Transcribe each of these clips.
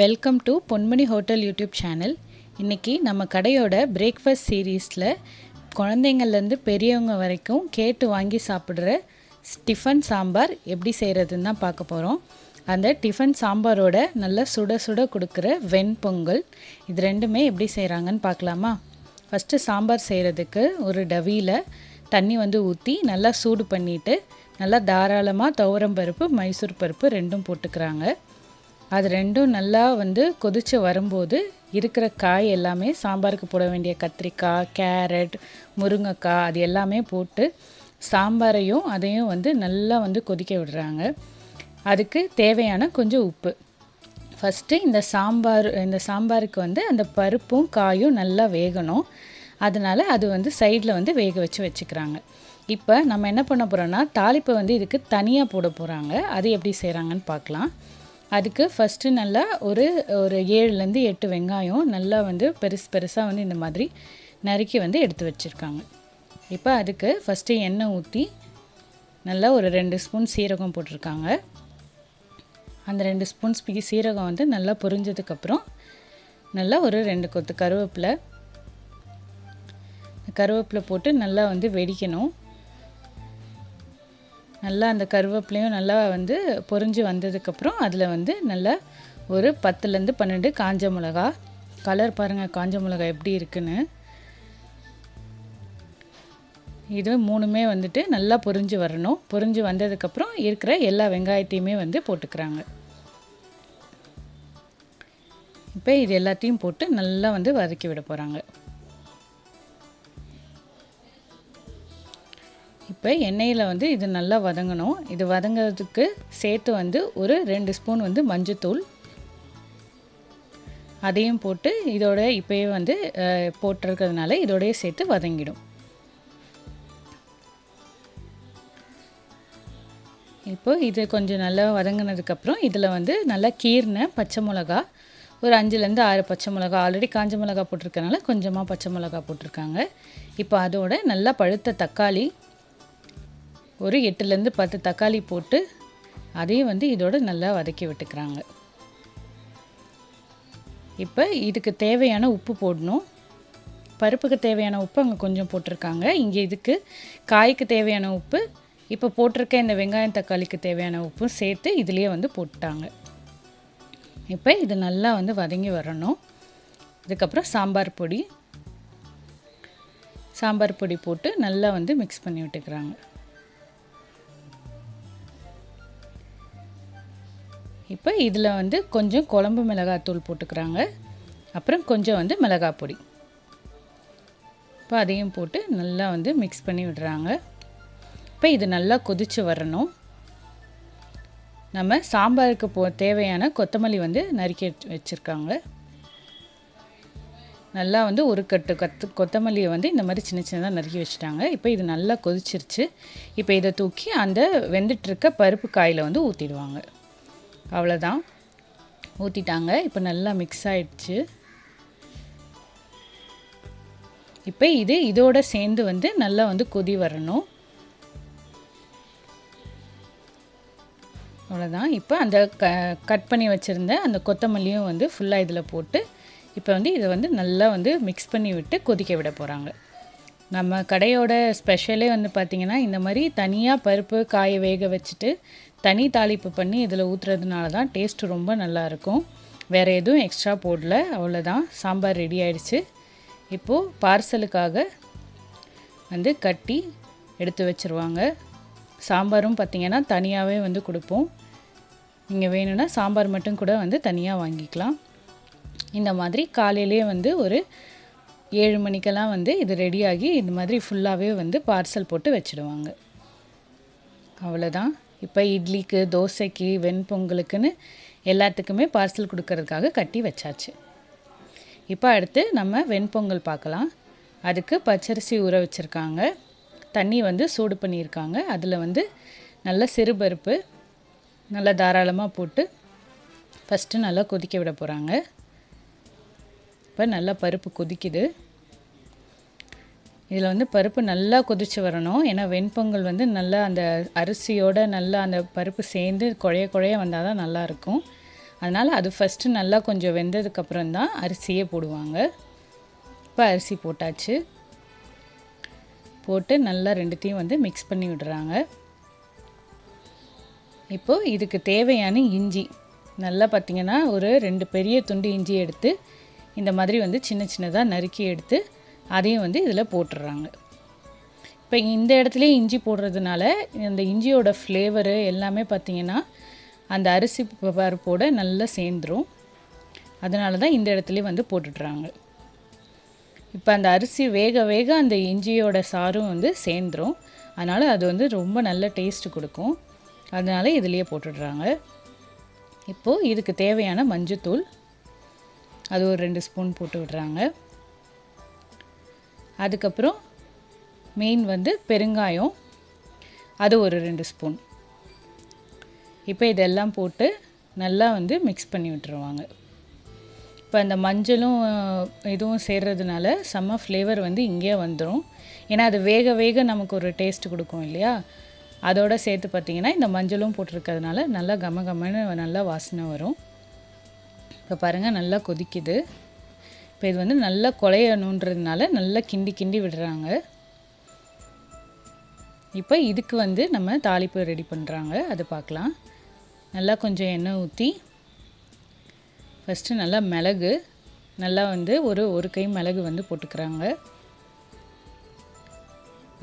Welcome to Ponmani hotel YouTube channel இன்றைக்கி நம்ம கடையோட பிரேக்ஃபாஸ்ட் சீரீஸில் குழந்தைங்கள்லேருந்து பெரியவங்க வரைக்கும் கேட்டு வாங்கி சாப்பிட்ற டிஃபன் சாம்பார் எப்படி செய்கிறதுன்னு தான் பார்க்க போகிறோம் அந்த டிஃபன் சாம்பாரோட நல்லா சுட சுட கொடுக்குற வெண்பொங்கல் இது ரெண்டுமே எப்படி செய்கிறாங்கன்னு பார்க்கலாமா? ஃபஸ்ட்டு சாம்பார் செய்கிறதுக்கு ஒரு டவியில் தண்ணி வந்து ஊற்றி நல்லா சூடு பண்ணிவிட்டு நல்லா தாராளமாக துவரம் பருப்பு மைசூர் பருப்பு ரெண்டும் போட்டுக்கிறாங்க. அது ரெண்டும் நல்லா வந்து கொதித்து வரும்போது இருக்கிற காய் எல்லாமே சாம்பாருக்கு போட வேண்டிய கத்திரிக்காய் கேரட் முருங்கைக்காய் அது எல்லாமே போட்டு சாம்பாரையும் அதையும் வந்து நல்லா வந்து கொதிக்க விடுறாங்க. அதுக்கு தேவையான கொஞ்சம் உப்பு. ஃபஸ்ட்டு இந்த சாம்பார் இந்த சாம்பாருக்கு வந்து அந்த பருப்பும் காயும் நல்லா வேகணும். அதனால் அது வந்து சைடில் வந்து வேக வச்சு வச்சுக்கிறாங்க. இப்போ நம்ம என்ன பண்ண போகிறோன்னா தாளிப்பை வந்து இதுக்கு தனியாக போட போகிறாங்க அது எப்படி செய்கிறாங்கன்னு பார்க்கலாம். அதுக்கு ஃபஸ்ட்டு நல்லா ஒரு ஒரு ஏழுலேருந்து எட்டு வெங்காயம் நல்லா வந்து பெருசு பெருசாக வந்து இந்த மாதிரி நறுக்கி வந்து எடுத்து வச்சுருக்காங்க. இப்போ அதுக்கு ஃபஸ்ட்டு எண்ணெய் ஊற்றி நல்லா ஒரு ரெண்டு ஸ்பூன் சீரகம் போட்டிருக்காங்க. அந்த ரெண்டு ஸ்பூன்ஸ் பி சீரகம் வந்து நல்லா பொரிஞ்சதுக்கப்புறம் நல்லா ஒரு ரெண்டு கொத்து கருவேப்பிலை கருவேப்பிலை போட்டு நல்லா வந்து வெடிக்கணும். நல்லா அந்த கருவேப்பிலையும் நல்லா வந்து பொரிஞ்சு வந்ததுக்கப்புறம் அதில் வந்து நல்லா ஒரு பத்துலேருந்து பன்னெண்டு காஞ்ச மிளகா. கலர் பாருங்கள் காஞ்ச மிளகா எப்படி இருக்குன்னு. இது மூணுமே வந்துட்டு நல்லா பொரிஞ்சு வரணும். பொரிஞ்சு வந்ததுக்கப்புறம் இருக்கிற எல்லா வெங்காயத்தையுமே வந்து போட்டுக்கிறாங்க. இப்போ இது எல்லாத்தையும் போட்டு நல்லா வந்து வதக்கி விட போகிறாங்க இப்போ எண்ணெயில் வந்து இது நல்லா வதங்கணும். இது வதங்கிறதுக்கு சேர்த்து வந்து ஒரு ரெண்டு ஸ்பூன் வந்து மஞ்சத்தூள் அதையும் போட்டு இதோட இப்போயே வந்து போட்டிருக்கிறதுனால இதோடய சேர்த்து வதங்கிடும். இப்போ இது கொஞ்சம் நல்லா வதங்கினதுக்கப்புறம் இதில் வந்து நல்லா கீர்ன பச்சை மிளகா ஒரு அஞ்சுலேருந்து ஆறு பச்சை மிளகா ஆல்ரெடி காஞ்ச மிளகா போட்டிருக்கனால கொஞ்சமாக பச்சை மிளகா போட்டிருக்காங்க. இப்போ அதோட நல்லா பழுத்த தக்காளி ஒரு எட்டுலேருந்து பத்து தக்காளி போட்டு அதையும் வந்து இதோடு நல்லா வதக்கி விட்டுக்கிறாங்க. இப்போ இதுக்கு தேவையான உப்பு போடணும். பருப்புக்கு தேவையான உப்பு அங்கே கொஞ்சம் போட்டிருக்காங்க. இங்கே இதுக்கு காய்க்கு தேவையான உப்பு இப்போ போட்டிருக்க இந்த வெங்காயம் தக்காளிக்கு தேவையான உப்பும் சேர்த்து இதுலேயே வந்து போட்டாங்க இப்போ இது நல்லா வந்து வதங்கி வரணும். இதுக்கப்புறம் சாம்பார் பொடி சாம்பார் பொடி போட்டு நல்லா வந்து மிக்ஸ் பண்ணி விட்டுக்கிறாங்க. இப்போ இதில் வந்து கொஞ்சம் குழம்பு மிளகாத்தூள் போட்டுக்கிறாங்க. அப்புறம் கொஞ்சம் வந்து மிளகாய் பொடி இப்போ அதையும் போட்டு நல்லா வந்து மிக்ஸ் பண்ணி விடுறாங்க. இப்போ இது நல்லா கொதித்து வரணும். நம்ம சாம்பாருக்கு போ தேவையான கொத்தமல்லி வந்து நறுக்கி வச்சுருக்காங்க. நல்லா வந்து ஒரு கட்டு கத்து கொத்தமல்லியை வந்து இந்த மாதிரி சின்ன சின்னதாக நறுக்கி வச்சுட்டாங்க. இப்போ இது நல்லா கொதிச்சிருச்சு. இப்போ இதை தூக்கி அந்த வெந்துட்டுருக்க பருப்பு காயில் வந்து ஊற்றிடுவாங்க அவ்வளோதான் ஊற்றிட்டாங்க இப்போ நல்லா மிக்ஸ் ஆயிடுச்சு. இப்போ இது இதோட சேர்ந்து வந்து நல்லா வந்து கொதி வரணும். அவ்வளோதான் இப்போ அந்த க கட் பண்ணி வச்சுருந்த அந்த கொத்தமல்லியும் வந்து ஃபுல்லாக இதில் போட்டு இப்போ வந்து இதை வந்து நல்லா வந்து மிக்ஸ் பண்ணி விட்டு கொதிக்க விட போகிறாங்க நம்ம கடையோட ஸ்பெஷலே வந்து பார்த்திங்கன்னா இந்த மாதிரி தனியாக பருப்பு காய வேக வச்சுட்டு தனி தாளிப்பு பண்ணி இதில் ஊற்றுறதுனால தான் டேஸ்ட்டு ரொம்ப நல்லாயிருக்கும் வேறு எதுவும் எக்ஸ்ட்ரா போடல. அவ்வளோதான் சாம்பார் ரெடி ஆயிடுச்சு. இப்போது பார்சலுக்காக வந்து கட்டி எடுத்து வச்சுருவாங்க. சாம்பாரும் பார்த்திங்கன்னா தனியாகவே வந்து கொடுப்போம். நீங்கள் வேணும்னா சாம்பார் மட்டும் கூட வந்து தனியாக வாங்கிக்கலாம். இந்த மாதிரி காலையிலே வந்து ஒரு ஏழு மணிக்கெல்லாம் வந்து இது ரெடியாகி இந்த மாதிரி ஃபுல்லாகவே வந்து பார்சல் போட்டு வச்சுடுவாங்க. அவ்வளோதான் இப்போ இட்லிக்கு தோசைக்கு வெண்பொங்கலுக்குன்னு எல்லாத்துக்குமே பார்சல் கொடுக்கறதுக்காக கட்டி வச்சாச்சு. இப்போ அடுத்து நம்ம வெண்பொங்கல் பார்க்கலாம். அதுக்கு பச்சரிசி ஊற வச்சுருக்காங்க. தண்ணி வந்து சூடு பண்ணியிருக்காங்க. அதில் வந்து நல்ல சிறுபருப்பு நல்லா தாராளமாக போட்டு ஃபஸ்ட்டு நல்லா கொதிக்க விட போகிறாங்க இப்போ நல்லா பருப்பு கொதிக்குது. இதில் வந்து பருப்பு நல்லா கொதிச்சு வரணும். ஏன்னா வெண்பொங்கல் வந்து நல்லா அந்த அரிசியோட நல்லா அந்த பருப்பு சேர்ந்து குழைய குழைய வந்தால் தான் நல்லாயிருக்கும் அதனால் அது ஃபஸ்ட்டு நல்லா கொஞ்சம் வெந்ததுக்கப்புறம் தான் அரிசியே போடுவாங்க. இப்போ அரிசி போட்டாச்சு. போட்டு நல்லா ரெண்டுத்தையும் வந்து மிக்ஸ் பண்ணி விடுறாங்க. இப்போது இதுக்கு தேவையான இஞ்சி. நல்லா பார்த்திங்கன்னா ஒரு ரெண்டு பெரிய துண்டு இஞ்சி எடுத்து இந்த மாதிரி வந்து சின்ன சின்னதாக நறுக்கி எடுத்து அதையும் வந்து இதில் போட்டுடுறாங்க இப்போ இந்த இடத்துலையே இஞ்சி போடுறதுனால இந்த இஞ்சியோட ஃப்ளேவரு எல்லாமே பார்த்திங்கன்னா அந்த அரிசி பருப்போட நல்லா சேர்ந்துரும். அதனால தான் இந்த இடத்துலையே வந்து போட்டுடுறாங்க. இப்போ அந்த அரிசி வேக வேக அந்த இஞ்சியோட சாரும் வந்து சேர்ந்துரும். அதனால் அது வந்து ரொம்ப நல்ல டேஸ்ட் கொடுக்கும். அதனால இதுலேயே போட்டுடுறாங்க. இப்போது இதுக்கு தேவையான மஞ்சத்தூள் அது ஒரு ரெண்டு ஸ்பூன் போட்டு விடுறாங்க. அதுக்கப்புறம் மெயின் வந்து பெருங்காயம். அது ஒரு ரெண்டு ஸ்பூன் இப்போ இதெல்லாம் போட்டு நல்லா வந்து மிக்ஸ் பண்ணி விட்டுருவாங்க. இப்போ அந்த மஞ்சளும் இதுவும் சேர்றதுனால செம்ம ஃப்ளேவர் வந்து இங்கேயே வந்துடும் ஏன்னா அது வேக வேக நமக்கு ஒரு டேஸ்ட் கொடுக்கும் இல்லையா? அதோட சேர்த்து பார்த்திங்கன்னா இந்த மஞ்சளும் போட்டிருக்கிறதுனால நல்லா கம கமன்னு நல்லா வாசனை வரும். இப்போ பாருங்கள் நல்லா கொதிக்குது. இப்போ இது வந்து நல்லா குலையணுன்றதுனால நல்லா கிண்டி கிண்டி விடுறாங்க. இப்போ இதுக்கு வந்து நம்ம தாளிப்பு ரெடி பண்ணுறாங்க அது பார்க்கலாம் நல்லா கொஞ்சம் எண்ணெய் ஊற்றி ஃபஸ்ட்டு நல்லா மிளகு நல்லா வந்து ஒரு ஒரு கை மிளகு வந்து போட்டுக்கிறாங்க.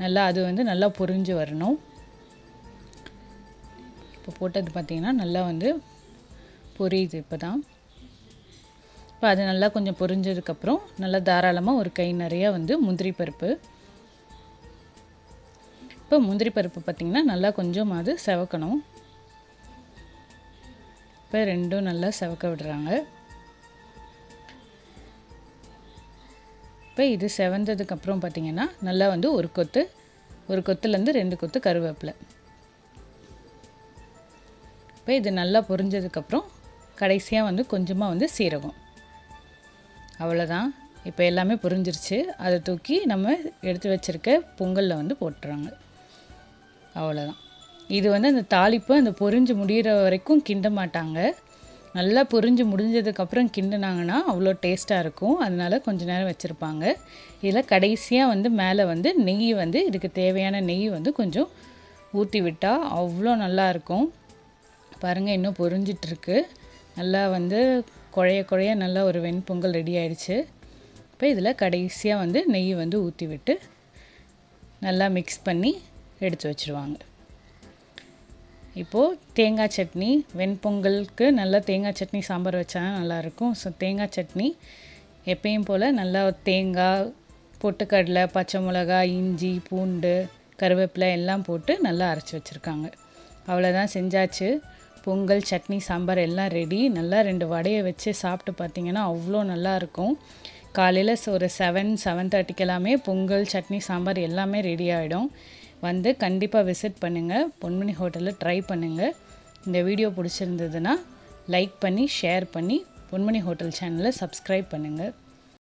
நல்லா அது வந்து நல்லா பொரிஞ்சு வரணும். இப்போ போட்டது பார்த்திங்கன்னா நல்லா வந்து பொரியுது இப்போ தான் இப்போ அது நல்லா கொஞ்சம் பொரிஞ்சதுக்கப்புறம் நல்லா தாராளமாக ஒரு கை நிறையா வந்து முந்திரி பருப்பு. இப்போ முந்திரி பருப்பு பார்த்திங்கன்னா நல்லா கொஞ்சம் அது செவக்கணும். இப்போ ரெண்டும் நல்லா செவக்க விடுறாங்க. இப்போ இது செவந்ததுக்கப்புறம் பார்த்திங்கன்னா நல்லா வந்து ஒரு கொத்து ஒரு கொத்துலேருந்து ரெண்டு கொத்து கருவேப்பிலை. இப்போ இது நல்லா பொரிஞ்சதுக்கப்புறம் கடைசியாக வந்து கொஞ்சமாக வந்து சீரகம். அவ்வளோதான் இப்போ எல்லாமே புரிஞ்சிருச்சு. அதை தூக்கி நம்ம எடுத்து வச்சுருக்க பொங்கலில் வந்து போட்டுறாங்க. அவ்வளோதான் இது வந்து அந்த தாளிப்பு அந்த பொரிஞ்சு முடிகிற வரைக்கும் கிண்ட மாட்டாங்க. நல்லா பொரிஞ்சு முடிஞ்சதுக்கப்புறம் கிண்டினாங்கன்னா அவ்வளோ டேஸ்ட்டாக இருக்கும். அதனால கொஞ்ச நேரம் வச்சுருப்பாங்க. இதில் கடைசியாக வந்து மேலே வந்து நெய் வந்து இதுக்கு தேவையான நெய் வந்து கொஞ்சம் ஊற்றி விட்டால் அவ்வளோ நல்லாயிருக்கும் பாருங்கள் இன்னும் பொரிஞ்சிட்ருக்கு நல்லா வந்து குழைய குழைய நல்லா ஒரு வெண்பொங்கல் ரெடி ஆயிடுச்சு. இப்போ இதில் கடைசியாக வந்து நெய் வந்து ஊற்றி விட்டு நல்லா மிக்ஸ் பண்ணி எடுத்து வச்சுருவாங்க. இப்போது தேங்காய் சட்னி வெண்பொங்கலுக்கு நல்லா தேங்காய் சட்னி சாம்பார் வச்சா நல்லாயிருக்கும். ஸோ தேங்காய் சட்னி எப்பயும் போல் நல்லா தேங்காய் பொட்டுக்கடலை பச்சை மிளகா இஞ்சி பூண்டு கருவேப்பிலை எல்லாம் போட்டு நல்லா அரைச்சி வச்சுருக்காங்க. அவ்வளோதான் செஞ்சாச்சு. பொங்கல் சட்னி சாம்பார் எல்லாம் ரெடி நல்லா ரெண்டு வடையை வச்சு சாப்பிட்டு பார்த்தீங்கன்னா அவ்வளோ நல்லாயிருக்கும் காலையில் ஒரு செவன் செவன் தேர்ட்டிக்கெல்லாமே பொங்கல் சட்னி சாம்பார் எல்லாமே ரெடி ஆகிடும் வந்து கண்டிப்பாக விசிட் பண்ணுங்கள் பொன்மணி ஹோட்டலில் ட்ரை பண்ணுங்கள் இந்த வீடியோ பிடிச்சிருந்ததுன்னா லைக் பண்ணி ஷேர் பண்ணி பொன்மணி ஹோட்டல் சேனலை சப்ஸ்கிரைப் பண்ணுங்கள்